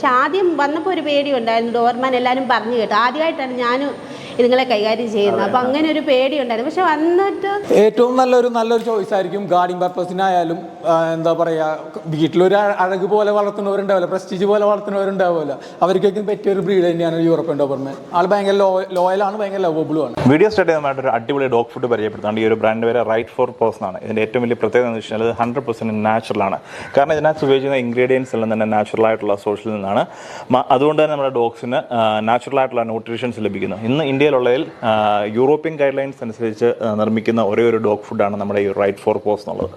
പക്ഷെ ആദ്യം വന്നപ്പോൾ ഒരു പേടി ഉണ്ടായിരുന്നു ഡോർമാൻ എല്ലാവരും പറഞ്ഞു കേട്ടോ. ആദ്യമായിട്ടാണ് ഞാൻ ഇതുങ്ങളെ കൈകാര്യം ചെയ്യുന്നത്. അപ്പം അങ്ങനെ ഒരു പേടി ഉണ്ടായിരുന്നു പക്ഷെ വന്നിട്ട് ഏറ്റവും നല്ലൊരു നല്ലൊരു ചോയ്സ് ആയിരിക്കും ഗാർഡിങ് പർപ്പസിനായാലും എന്താ പറയാ വീട്ടിലൊരു അഴക് പോലെ വളർത്തുന്നവരുണ്ടാവില്ല പ്രസ്റ്റീജ് പോലെ വളർത്തുന്നവരുണ്ടാവില്ല. അവർക്കൊക്കെ പറ്റിയ ഒരു ബ്രീഡ് തന്നെയാണ് യൂറോപ്യൻ ഡോബർമാൻ ആൾ ഭയങ്കര ലോ ലോയലാണ് ഭയങ്കര ലവബിളും ആണ്. വീഡിയോ സ്റ്റാർട്ട് ചെയ്യുന്നതായിട്ട് ഒരു അടിപൊളി ഡോഗ് ഫുഡ് പരിചയപ്പെടുത്താണ്ട് ഈ ഒരു ബ്രാൻഡ് പേര് റൈറ്റ് ഫോർ പേഴ്സൺ ആണ്. ഇതിന്റെ ഏറ്റവും വലിയ പ്രത്യേകത എന്ന് വെച്ചാൽ ഹൺഡ്രഡ് പെർസെന്റ് നാച്ചുറൽ ആണ്. കാരണം ഇതിനകത്ത് ഉപയോഗിക്കുന്ന ഇൻഗ്രീഡിയൻസ് എല്ലാം തന്നെ നാച്ചുറൽ ആയിട്ടുള്ള സോഴ്സിൽ നിന്നാണ്. അതുകൊണ്ട് തന്നെ നമ്മുടെ ഡോഗ്സിന് നാച്ചുറൽ ആയിട്ടുള്ള ന്യൂട്രീഷൻസ് ലഭിക്കുന്നു. ഇന്ന് ഇന്ത്യയിലുള്ളതിൽ യൂറോപ്യൻ ഗൈഡ് ലൈൻസ് അനുസരിച്ച് നിർമ്മിക്കുന്ന ഒരേ ഒരു ഡോഗ് ഫുഡാണ് നമ്മുടെ ഈ റൈറ്റ് ഫോർ പോസ് എന്നുള്ളത്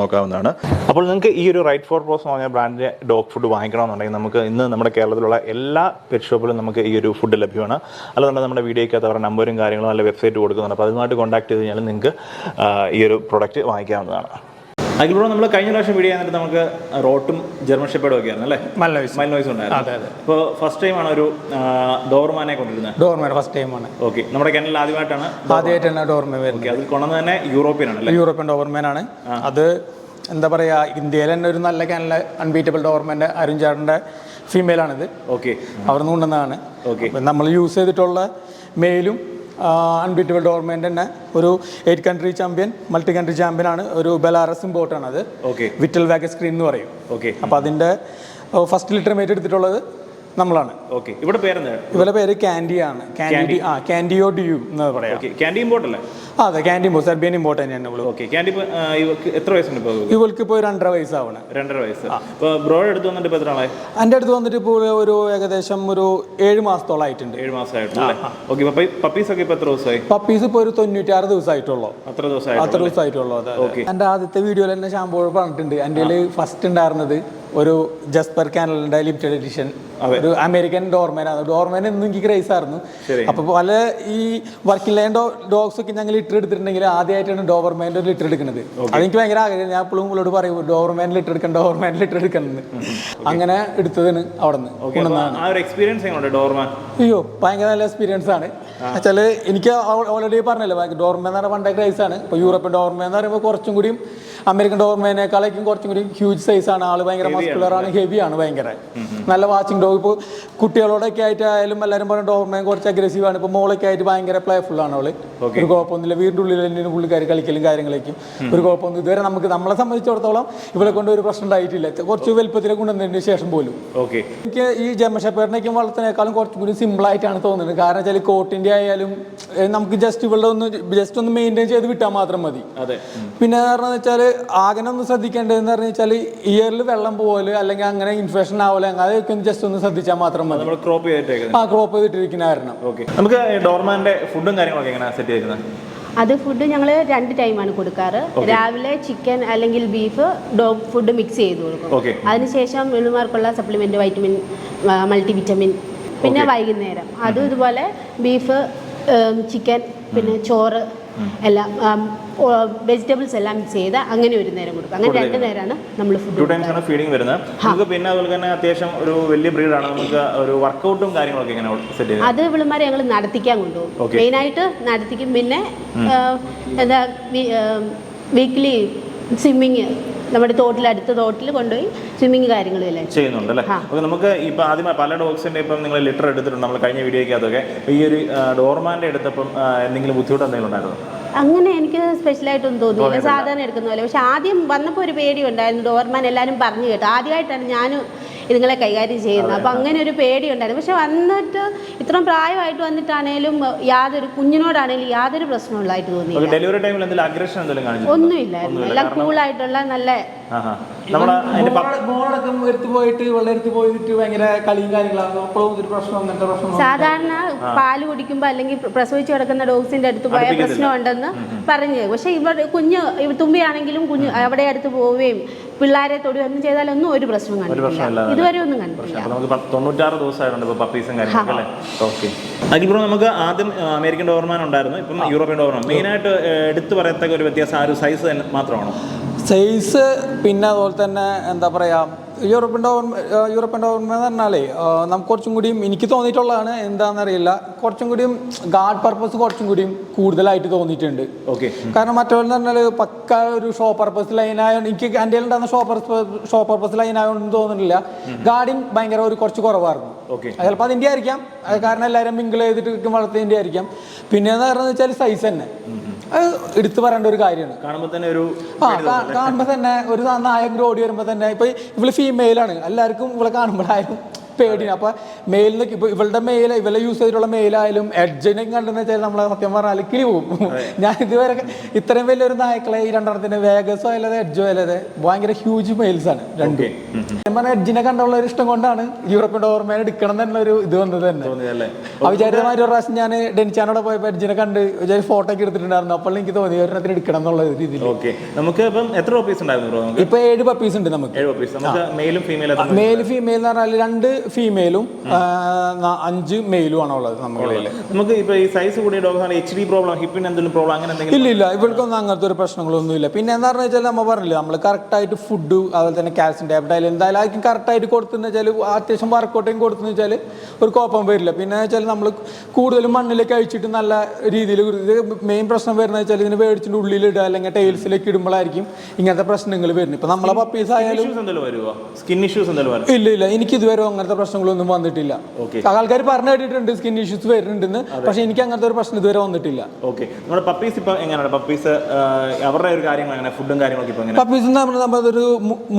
നോക്കാവുന്നതാണ്. അപ്പോൾ നിങ്ങൾക്ക് ഈ ഒരു റൈറ്റ് ഫോർ പ്രോസ് എന്ന് പറഞ്ഞ ബ്രാൻഡിന്റെ ഡോഗ് ഫുഡ് വാങ്ങിക്കണമെന്നുണ്ടെങ്കിൽ നമുക്ക് ഇന്ന് നമ്മുടെ കേരളത്തിലുള്ള എല്ലാ പെറ്റ് ഷോപ്പിലും നമുക്ക് ഈ ഒരു ഫുഡ് ലഭ്യമാണ്. അല്ലാതെ നമ്മുടെ വീഡിയോയ്ക്കകത്ത് അവരുടെ നമ്പറും കാര്യങ്ങളും നല്ല വെബ്സൈറ്റ് കൊടുക്കുന്നുണ്ട്. അപ്പോൾ അതുമായിട്ട് കോൺടാക്ട് ചെയ്ത് കഴിഞ്ഞാൽ നിങ്ങൾക്ക് ഈ ഒരു പ്രൊഡക്റ്റ് വാങ്ങിക്കാവുന്നതാണ്. അഖിൽ ബ്രോ നമ്മൾ കഴിഞ്ഞ പ്രാവശ്യം വീഡിയോ ചെയ്തിട്ട് നമുക്ക് റോട്ടും ജർമ്മൻ ഷെപ്പേഡും ഒക്കെ ആയിരുന്നു അല്ലേ മൈൽ മൈൽ നോയ്സ് ഉണ്ടായിരുന്നു. അപ്പോൾ ഫസ്റ്റ് ടൈമാണ് ഒരു ഡോർമാനെ കൊണ്ടിരുന്നത്. ഡോർമാൻ ഫസ്റ്റ് ടൈമാണ് ഓക്കെ നമ്മുടെ കനലിൽ ആദ്യമായിട്ടാണ് ആദ്യമായിട്ടാണ് ഡോർമാൻ വരുന്നത്. അതിൽ കൊണ്ടു തന്നെ യൂറോപ്യൻ ആണ് അല്ലേ യൂറോപ്യൻ ഡോർമാൻ ആണ്. അത് എന്താ പറയുക ഇന്ത്യയിൽ തന്നെ ഒരു നല്ല കാനല അൺബീറ്റബിൾ ഡോർമാന്റെ അരുൺ ചേട്ടന്റെ ഫീമെയിലാണിത് ഓക്കെ അവിടെ നിന്ന് കൊണ്ടുവന്നതാണ്. ഓക്കെ നമ്മൾ യൂസ് ചെയ്തിട്ടുള്ള മെയിലും അൺബീറ്റബിൾ ഡോർമെന്റ് തന്നെ ഒരു eight country champion multi country champion ആണ്. ഒരു ബെലാറസ് ബോട്ടാണ് അത് ഓക്കെ വിറ്റൽ വാഗസ്ക്രീൻ എന്ന് പറയും. ഓക്കെ അപ്പോൾ അതിന്റെ ഫസ്റ്റ് ലിറ്റർ മേറ്റ് എടുത്തിട്ടുള്ളത് നമ്മളാണ്. ഓക്കെ. ഇവിടെ പേരെന്താ? ഇവരുടെ പേര് കാൻഡി ആണ്. കാൻഡി ആ കാൻഡിയോ ഡ്യൂ എന്ന് പറയാം. കാൻഡി ഇമ്പോർട്ട് അല്ലേ? അതെ കാൻഡി ഇമ്പോർട്ട് സെർബിയൻ ഇമ്പോർട്ട് തന്നെയാണ് ഇവൾ. ഓക്കെ. ഇവർക്ക് എത്ര വയസ്സുണ്ട് ഇപ്പോൾ ഇവൾക്ക്? ഇപ്പോൾ രണ്ടര വയസ്സാവണം. രണ്ടര വയസ്സ്. അപ്പോൾ ബ്രോ എടുത്ത് വന്നിട്ട് ഇപ്പോൾ എത്ര ആളായി എന്റെ അടുത്ത് വന്നിട്ട് ഇപ്പോൾ ഒരു ഏകദേശം ഒരു ഏഴ് മാസത്തോളം ആയിട്ടുണ്ട്. ഏഴ് മാസമായിട്ടുണ്ട് ഓക്കെ. പപ്പീസ് ഒക്കെ ഇപ്പോൾ എത്ര ദിവസമായി? പപ്പീസ് ഇപ്പോൾ ഒരു തൊണ്ണൂറ്റാറ് ദിവസമായിട്ടുള്ളൂ. അത്ര ദിവസമായി അത്ര ദിവസമായിട്ടുള്ളൂ. അതെ ഓക്കെ. എന്റെ ആദ്യത്തെ വീഡിയോയിൽ തന്നെ ഷാമ്പൂ പറഞ്ഞിട്ടുണ്ട്. എന്റെ ഫസ്റ്റ് ഉണ്ടായിരുന്നത് ഒരു ജസ്പർ കാനലിന്റെ ലിമിറ്റഡ് എഡിഷൻ. ഒരു അമേരിക്കൻ ഡോർമാനാണ് ഡോർമാൻ എന്നും എനിക്ക് ക്രൈസ് ആയിരുന്നു. അപ്പൊ പല ഈ വർക്കിംഗ് ലൈൻ ഡോഗ്സ് ഒക്കെ ഞങ്ങൾ ലിറ്റർ എടുത്തിട്ടുണ്ടെങ്കിൽ ആദ്യമായിട്ടാണ് ഡോവർമാന്റെ ഒരു ലിറ്റർ എടുക്കുന്നത് അതെനിക്ക് ഭയങ്കര ആഗ്രഹം. ഞാൻ എപ്പോഴും ഉള്ളോട് പറയും ഡോവർമാൻ ലിറ്റർ എടുക്കണം ഡോവർമാൻ ലിറ്റർ എടുക്കണം എന്ന്. അങ്ങനെ എടുത്തതാണ് അവിടെ നിന്ന് ഡോർമാൻ? അയ്യോ ഭയങ്കര നല്ല എക്സ്പീരിയൻസ് ആണ്. വെച്ചാൽ എനിക്ക് ഓൾറെഡി പറഞ്ഞല്ലോ ഡോർമാൻ എന്ന് പറഞ്ഞാൽ പണ്ടേ ക്രൈസ് ആണ്. ഇപ്പോൾ യൂറോപ്യൻ ഡോർമാൻ എന്ന് പറയുമ്പോൾ കുറച്ചും കൂടിയും അമേരിക്കൻ ഡോർമേനേക്കാളേക്കും കുറച്ചും കൂടി ഹ്യൂജ് സൈസ് ആണ്. ആൾ ഭയങ്കര മസ്കുലർ ആണ് ഹെവി ആണ് ഭയങ്കര. നല്ല വാച്ചിങ് ഡോഗ് ഇപ്പോൾ കുട്ടികളോടൊക്കെ ആയിട്ട് ആയാലും എല്ലാവരും പറഞ്ഞ ഡോർമേൻ കുറച്ച് അഗ്രസീവ് ആണ്. ഇപ്പോൾ മോളൊക്കെ ആയിട്ട് ഭയങ്കര പ്ലേഫുൾ ആണ് അവൾ. ഒരു കുഴപ്പമൊന്നുമില്ല. വീടിന്റെ ഉള്ളിൽ തന്നെ പുള്ളിക്കാർ കളിക്കലും കാര്യങ്ങളൊക്കെ ഒരു കുഴപ്പമൊന്നും ഇതുവരെ നമുക്ക് നമ്മളെ സംബന്ധിച്ചിടത്തോളം ഇവളെ കൊണ്ട് ഒരു പ്രശ്നം ഉണ്ടായിട്ടില്ല. കുറച്ച് വലുപ്പത്തിലേക്ക് കൊണ്ടുവന്നതിന് ശേഷം പോലും. ഓക്കെ എനിക്ക് ഈ ജമഷപ്പേറിനേക്കും വളർത്തുന്നേക്കാളും കുറച്ചും കൂടി സിമ്പിൾ ആയിട്ടാണ് തോന്നുന്നത്. കാരണം വെച്ചാൽ കോട്ടിന്റെ ആയാലും നമുക്ക് ജസ്റ്റ് ഇവളുടെ ഒന്ന് ജസ്റ്റ് ഒന്ന് മെയിന്റെയിൻ ചെയ്ത് വിട്ടാൽ മാത്രം മതി. അതെ. പിന്നെ കാരണം വെച്ചാൽ ആകെ ഒന്ന് ശ്രദ്ധിക്കേണ്ടതെന്ന് പറഞ്ഞു വെച്ചാൽ ഇയറിൽ വെള്ളം പോകൽ അല്ലെങ്കിൽ അങ്ങനെ ഇൻഫെക്ഷൻ ആവൽ അതൊക്കെ ഒന്ന് ജസ്റ്റ് ഒന്ന് ശ്രദ്ധിച്ചാൽ മാത്രം മതി. നമ്മൾ ക്രോപ്പ് ചെയ്തിട്ടേക്കുന്നത്. ആ ക്രോപ്പ് ചെയ്തിട്ടിരിക്കുന്ന കാരണം. ഓക്കെ നമുക്ക് ഡോർമാന്റെ ഫുഡും കാര്യങ്ങളൊക്കെ എങ്ങനെ സെറ്റ് ചെയ്യുന്നത്? അത് ഫുഡ് ഞങ്ങൾ രണ്ട് ടൈമാണ് കൊടുക്കാറ്. രാവിലെ ചിക്കൻ അല്ലെങ്കിൽ ബീഫ് ഡോഗ് ഫുഡ് മിക്സ് ചെയ്ത് കൊടുക്കും. അതിനുശേഷം വെളുമാർക്കുള്ള സപ്ലിമെന്റ് വൈറ്റമിൻ മൾട്ടി വിറ്റമിൻ പിന്നെ വൈകുന്നേരം. അതും ഇതുപോലെ ബീഫ് ചിക്കൻ പിന്നെ ചോറ് എല്ലാം വെജിറ്റബിൾസ് എല്ലാം മിക്സ് ചെയ്ത് അങ്ങനെ ഒരു നേരം കൊടുക്കും. അങ്ങനെ രണ്ട് നേരമാണ് നമ്മൾ ടു ഫുഡ് ടൈംസ് ആണ് ഫീഡിങ് വരുന്നത്. നമുക്ക് പിന്നെ അതുപോലെ തന്നെ അത്യാവശ്യം ഒരു വലിയ ബ്രീഡാണ് നമുക്ക് ഒരു വർക്കൗട്ടും കാര്യങ്ങളൊക്കെ ഇങ്ങനെ സെറ്റ് ചെയ്ത് അത് വിളുമാരെ ഞങ്ങൾ നടത്തിക്കാൻ കൊണ്ടുപോകും. മെയിനായിട്ട് നടത്തിക്കും. പിന്നെ എന്താ വീക്ക്ലി സ്വിമ്മിങ് നമ്മുടെ തോട്ടിൽ അടുത്ത തോട്ടിൽ കൊണ്ടുപോയി സ്വിമ്മിങ് കാര്യങ്ങളും എല്ലാം ചെയ്യുന്നുണ്ട് അല്ലേ അപ്പോൾ നമുക്ക് ഇപ്പോൾ ആദ്യമായി പല ഡോഗ്സിന്റെ ഇപ്പം നിങ്ങൾ ലിറ്റർ എടുത്തിട്ടുണ്ട് നമ്മൾ കഴിഞ്ഞ വീഡിയോയ്ക്കകത്തൊക്കെ ഈ ഒരു ഡോർമാന്റെ എടുത്തപ്പം എന്തെങ്കിലും ബുദ്ധിമുട്ട് എന്തെങ്കിലും ഉണ്ടായിരുന്നു? അങ്ങനെ എനിക്ക് സ്പെഷ്യലായിട്ടൊന്നും തോന്നിയില്ല. സാധാരണ എടുക്കുന്ന പോലെ. പക്ഷെ ആദ്യം വന്നപ്പോൾ ഒരു പേടി ഉണ്ടായിരുന്നു ഡോർമാൻ എല്ലാവരും പറഞ്ഞു കേട്ടോ. ആദ്യമായിട്ടാണ് ഞാൻ ഇതുങ്ങളെ കൈകാര്യം ചെയ്യുന്നത് അപ്പോൾ അങ്ങനെ ഒരു പേടിയുണ്ടായിരുന്നു. പക്ഷെ വന്നിട്ട് ഇത്രയും പ്രായമായിട്ട് വന്നിട്ടാണേലും യാതൊരു കുഞ്ഞിനോടാണേലും യാതൊരു പ്രശ്നമുള്ളതായിട്ട് തോന്നിയില്ല. ഒന്നുമില്ലായിരുന്നു. എല്ലാം കൂളായിട്ടുള്ള നല്ല എടുത്തു പോയിട്ട് പോയിട്ട് ഭയങ്കര കളിയും കാര്യങ്ങളാണ് അപ്പോഴും ഒരു പ്രശ്നം അങ്ങനത്തെ പ്രശ്നം സാധാരണ പാൽ കുടിക്കുമ്പോൾ അല്ലെങ്കിൽ പ്രസവിച്ച് കിടക്കുന്ന ഡോഗ്സിന്റെ അടുത്ത് പോയ പ്രശ്നം ഉണ്ടെന്ന് പറഞ്ഞു. പക്ഷെ ഇവർ കുഞ്ഞ് തുമ്പിയാണെങ്കിലും കുഞ്ഞ് അവിടെ അടുത്ത് പോവുകയും പിള്ളേരെ തൊടുകയൊന്നും ചെയ്താലൊന്നും ഒരു പ്രശ്നം കണ്ടിട്ടില്ല. ഇതുവരെ ഒന്നും കണ്ടിട്ടില്ല. നമുക്ക് പത്ത് തൊണ്ണൂറ്റാറ് ദിവസമായിട്ടുണ്ട് പപ്പീസും കാര്യങ്ങളൊക്കെ അല്ലേ? അഖിൽ ബ്രോ നമുക്ക് ആദ്യം അമേരിക്കൻ ഡോർമാൻ ഉണ്ടായിരുന്നു. ഇപ്പം യൂറോപ്യൻ ഡോർമാൻ മെയിനായിട്ട് എടുത്തു പറയത്തക്ക ഒരു വ്യത്യാസം ആ ഒരു സൈസ് തന്നെ മാത്രമാണോ? സൈസ് പിന്നെ അതുപോലെ തന്നെ എന്താ പറയുക യൂറോപ്യൻ യൂറോപ്യൻ എന്ന് പറഞ്ഞാലേ നമുക്ക് കുറച്ചും കൂടിയും എനിക്ക് തോന്നിയിട്ടുള്ളതാണ് എന്താണെന്നറിയില്ല. കുറച്ചും കൂടിയും ഗാർഡ് പർപ്പസ് കുറച്ചും കൂടിയും കൂടുതലായിട്ട് തോന്നിയിട്ടുണ്ട്. ഓക്കെ കാരണം മറ്റവരെന്ന് പറഞ്ഞാൽ പക്ക ഒരു ഷോ പർപ്പസ് ലൈനായോണ്ട് എനിക്ക് എന്റെ ഉണ്ടാകുന്ന ഷോ പർപ്പസ് ഷോ പർപ്പസ് ലൈനായോണ്ടൊന്നും തോന്നുന്നില്ല ഗാർഡിങ് ഭയങ്കര ഒരു കുറച്ച് കുറവായിരുന്നു. ഓക്കെ ചിലപ്പോൾ അതിന്റെ ആയിരിക്കാം. കാരണം എല്ലാവരും മിങ്കിൾ ചെയ്തിട്ട് വളർത്തിയതിന്റെ ആയിരിക്കാം. പിന്നെ എന്ന് പറയുന്നത് വെച്ചാൽ സൈസ് തന്നെ അത് എടുത്തു പറയേണ്ട ഒരു കാര്യമാണ്. കാണുമ്പോൾ തന്നെ ഒരു ആ കാണുമ്പോൾ കാണുമ്പോ തന്നെ ഒരു നായകൻ ഓടി വരുമ്പോൾ തന്നെ ഇപ്പൊ ഇവൾ ഫീമെയിലാണ് എല്ലാവർക്കും ഇവളെ കാണുമ്പോഴായാലും പേടിയാണ്. അപ്പൊ മെയിലിന് ഇപ്പൊ ഇവളുടെ മെയിൽ ഇവളെ യൂസ് ചെയ്തിട്ടുള്ള മെയിലായാലും എഡ്ജിനെ കണ്ടെന്ന് വെച്ചാൽ നമ്മളെ സത്യം പറഞ്ഞാൽ അലക്കിലി പോകും. ഞാൻ ഇതുവരെ ഇത്രയും വലിയൊരു നായക്കളെ ഈ രണ്ടെണ്ണത്തിന് വേഗസോ അല്ലാതെ എഡ്ജോ അല്ലാതെ ഭയങ്കര ഹ്യൂജ് മെയിൽസ് ആണ് രണ്ടും. പറഞ്ഞാൽ പറഞ്ഞ എഡ്ജിനെ കണ്ടുള്ള ഒരു ഇഷ്ടം കൊണ്ടാണ് യൂറോപ്യൻ ഡോർമാൻ എടുക്കണം തന്നെ ഒരു ഇത് വന്നത് തന്നെ. ആ അവിചാരിതമായ ഒരു പ്രാവശ്യം ഞാൻ ഡെനിച്ചാനോടെ പോയപ്പോൾ എഡ്ജിനെ കണ്ട് വിചാരിച്ച ഫോട്ടോ ഒക്കെ എടുത്തിട്ടുണ്ടായിരുന്നു. അപ്പോൾ എനിക്ക് തോന്നി ഒരെണ്ണത്തിന് എടുക്കണം എന്നുള്ള രീതിയിൽ. നമുക്ക് ഇപ്പം എത്ര പപ്പീസ് ഉണ്ടായിരുന്നു ഇപ്പൊ ഏഴ് പപ്പീസ് ഉണ്ട് നമുക്ക്. മെയിലും ഫീമെയിൽ എന്ന് പറഞ്ഞാൽ രണ്ട് ഫീമെയിലും അഞ്ച് മെയിലും ആണ് ഉള്ളത് നമ്മുടെ നമുക്ക് ഇപ്പൊ ഈ സൈസ് കൂടിയ ഡോഗ് എച്ച് ഡി പ്രോബ്ലം ഹിപ്പിന് എന്തെങ്കിലും പ്രോബ്ലം അങ്ങനെ എന്തെങ്കിലും ഇല്ല ഇല്ല. ഇവർക്കൊന്നും അങ്ങനത്തെ ഒരു പ്രശ്നങ്ങളൊന്നും ഇല്ല. പിന്നെ എന്താ പറഞ്ഞു വെച്ചാൽ നമ്മൾ പറഞ്ഞില്ല നമ്മൾ കറക്റ്റായിട്ട് ഫുഡ് അതുപോലെ തന്നെ കാൽസ്യം ടാബ്ലറ്റ് ആയാലും എന്തായാലും ആയിരിക്കും കറക്റ്റായിട്ട് കൊടുത്തെന്ന് വെച്ചാൽ അത്യാവശ്യം വർക്കൗട്ടും കൊടുത്തെന്ന് വെച്ചാൽ ഒരു കുഴപ്പം വരില്ല. പിന്നെ വെച്ചാൽ നമ്മൾ കൂടുതലും മണ്ണിലേക്ക് അഴിച്ചിട്ട് നല്ല രീതിയിൽ ഇത് മെയിൻ പ്രശ്നം വരുന്നത് വെച്ചാൽ ഇതിന് മേടിച്ചിട്ട് ഉള്ളിലിടുക അല്ലെങ്കിൽ ടൈൽസിലേക്ക് ഇടുമ്പോഴായിരിക്കും ഇങ്ങനത്തെ പ്രശ്നങ്ങൾ വരുന്നത്. ഇപ്പം നമ്മളെ പപ്പീസ് ആയാലും സ്കിൻ ഇഷ്യൂസ് എന്തെങ്കിലും ഇല്ല ഇല്ല. എനിക്ക് ഇതുവരെ അങ്ങനത്തെ പ്രശ്നങ്ങളൊന്നും വന്നിട്ടില്ല. ആൾക്കാർ പറഞ്ഞു കേട്ടിട്ടുണ്ട് സ്കിൻ ഇഷ്യൂസ് വരുന്നുണ്ടെന്ന്. പക്ഷെ എനിക്ക് അങ്ങനത്തെ ഒരു പ്രശ്നം ഇതുവരെ വന്നിട്ടില്ല. ഓക്കെ നമ്മുടെ പപ്പീസ് ഇപ്പൊ എങ്ങനെയാണ്? പപ്പീസ് അവരുടെ ഒരു കാര്യങ്ങൾ എങ്ങനെ? ഫുഡും കാര്യങ്ങളൊക്കെ ഇപ്പൊ എങ്ങനെ പപ്പീസ് എന്ന് പറഞ്ഞാൽ നമ്മളൊരു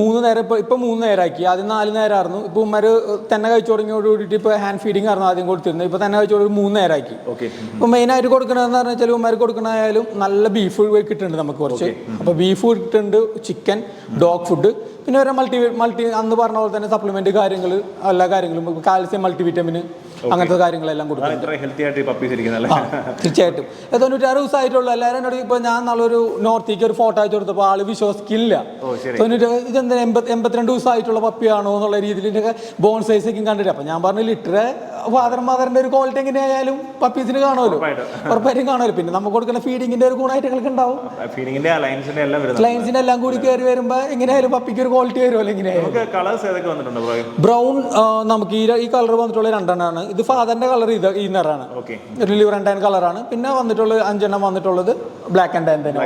മൂന്ന് നേരം ഇപ്പൊ ഇപ്പൊ മൂന്ന് നേരമാക്കി. ആദ്യം നാല് നേരമായിരുന്നു. ഇപ്പൊ ഉമ്മര് തന്നെ കഴിച്ചു തുടങ്ങിയോട് കൂടിയിട്ട് ഇപ്പൊ ഹാൻഡ് ഫീഡിംഗ് ആയിരുന്നു ആദ്യം കൊടുത്തിരുന്നത്. ഇപ്പൊ തന്നെ കഴിച്ചോട് മൂന്ന് നേരമാക്കി. ഇപ്പൊ മെയിൻ ആയിട്ട് കൊടുക്കണതെന്ന് പറഞ്ഞാൽ വെച്ചാൽ ഉമ്മര് കൊടുക്കണായാലും നല്ല ബീഫ് കിട്ടുന്നുണ്ട് നമുക്ക് കുറച്ച്. അപ്പൊ ബീഫ് കിട്ടുന്നുണ്ട് ചിക്കൻ ഡോഗ് ഫുഡ് പിന്നെ ഒരു മൾട്ടി മൾട്ടി അന്ന് പറഞ്ഞ പോലെ തന്നെ സപ്ലിമെന്റ് കാര്യങ്ങൾ എല്ലാ കാര്യങ്ങളും കാൽസ്യം മൾട്ടിവിറ്റമിന് അങ്ങനത്തെ കാര്യങ്ങളെല്ലാം കൊടുക്കും തീർച്ചയായിട്ടും. തൊണ്ണൂറ്റാറ് ദിവസമായിട്ടുള്ള എല്ലാവരും എന്നോട് ഇപ്പൊ ഞാൻ നല്ലൊരു നോർത്തേക്ക് ഒരു ഫോട്ടോ അയച്ചു കൊടുത്തപ്പോൾ ആൾ വിശ്വസിക്കില്ല. ഓ ശരി. തൊണ്ണൂറ്റി ഇതെന്താ എൺപത്തി എൺപത്തിരണ്ട് ദിവസമായിട്ടുള്ള പപ്പിയാണോ എന്നുള്ള രീതിയിൽ ബോൺ സൈസ് കണ്ടിട്ട്. അപ്പൊ ഞാൻ പറഞ്ഞ ലിറ്ററെ ഫാദർ മദറിന്റെ ഒരു ക്വാളിറ്റി എങ്ങനെയായാലും പപ്പീസിന് കാണുമല്ലോ. ഉറപ്പായിട്ടും. കാണുമല്ലോ. പിന്നെ നമുക്ക് കൊടുക്കുന്ന ഫീഡിങ്ങിന്റെ ഒരു ഗുണമായിട്ട് ഉണ്ടാവും. ഫീഡിങ്ങിന്റെ ലൈൻസിന്റെ എല്ലാം ലൈൻസിന്റെ എല്ലാം കൂടി കയറി വരുമ്പോ എങ്ങനെയായാലും പപ്പിക്ക് ഒരു ക്വാളിറ്റി വരുമല്ലോ എങ്ങനെയായാലും. ബ്രൗൺ നമുക്ക് ഈ ഈ കളർ വന്നിട്ടുള്ള രണ്ടെണ്ണമാണ് ഇത് ഫാദറിന്റെ കളർ ഇത് ഈ നിറാണ് ഒരു ലിവർ ആൻഡ് ടൈൻ കളറാണ് പിന്നെ വന്നിട്ടുള്ള അഞ്ചെണ്ണം വന്നിട്ടുള്ളത് ബ്ലാക്ക് ആൻഡ് ടൈൻ തന്നെ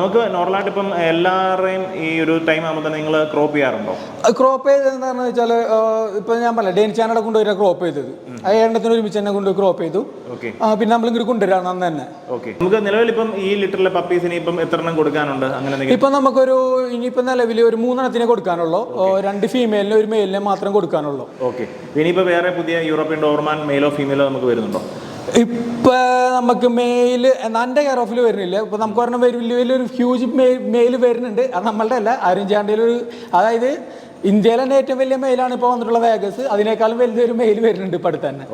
നമുക്ക് നോർമലായിട്ട് ഇപ്പം എല്ലാവരെയും ഈ ഒരു ടൈം ആകുമ്പോൾ തന്നെ നിങ്ങൾ ക്രോപ്പ് ചെയ്യാറുണ്ടോ? ക്രോപ്പ് ചെയ്ത് എന്താണെന്ന് വെച്ചാൽ ഇപ്പൊ ഞാൻ പറഞ്ഞ ഡെയിൻ ചാനൽ കൊണ്ടുവരിക ക്രോപ്പ് ചെയ്തത്. ആ എണ്ണത്തിന് ഒരുമിച്ച് തന്നെ കൊണ്ട് ക്രോപ്പ് ചെയ്തു. പിന്നെ നമ്മൾ ഇങ്ങോട്ട് കൊണ്ടുവരാണ് അന്ന് തന്നെ. നമുക്ക് നിലവിൽ ഇപ്പം ഈ ലിറ്ററിലെ പപ്പീസിന് ഇപ്പം എത്ര എണ്ണം കൊടുക്കാനുണ്ട്? അങ്ങനെ ഇപ്പൊ നമുക്കൊരു ഇനിയിപ്പോ നിലവിൽ ഒരു മൂന്നെണ്ണത്തിനെ കൊടുക്കാനുള്ളൂ. രണ്ട് ഫീമെയിലിനെ ഒരു മെയിലിനെ മാത്രം കൊടുക്കാനുള്ളൂ. ഓക്കെ ഇനിയിപ്പോ വേറെ പുതിയ യൂറോപ്യൻ ഡോർമാൻ മെയിലോ ഫീമെയിലോ നമുക്ക് വരുന്നുണ്ടോ? ഇപ്പൊ നമുക്ക് മെയിൽ എന്റെ കെയർ ഓഫിൽ വരുന്നില്ല. ഇപ്പൊ നമുക്ക് പറഞ്ഞ വലിയ വലിയൊരു ഹ്യൂജ് മെയിൽ വരുന്നുണ്ട്. അത് നമ്മളുടെ അല്ല. ആരും ചെയ്യാണ്ടിൽ ഒരു അതായത് ഇന്ത്യയിലെ തന്നെ ഏറ്റവും വലിയ മെയിലാണ് ഇപ്പോൾ വന്നിട്ടുള്ള വേഗസ് അതിനേക്കാളും വലിയൊരു മെയിൽ വരുന്നുണ്ട് ഇപ്പൊ അടുത്ത് തന്നെ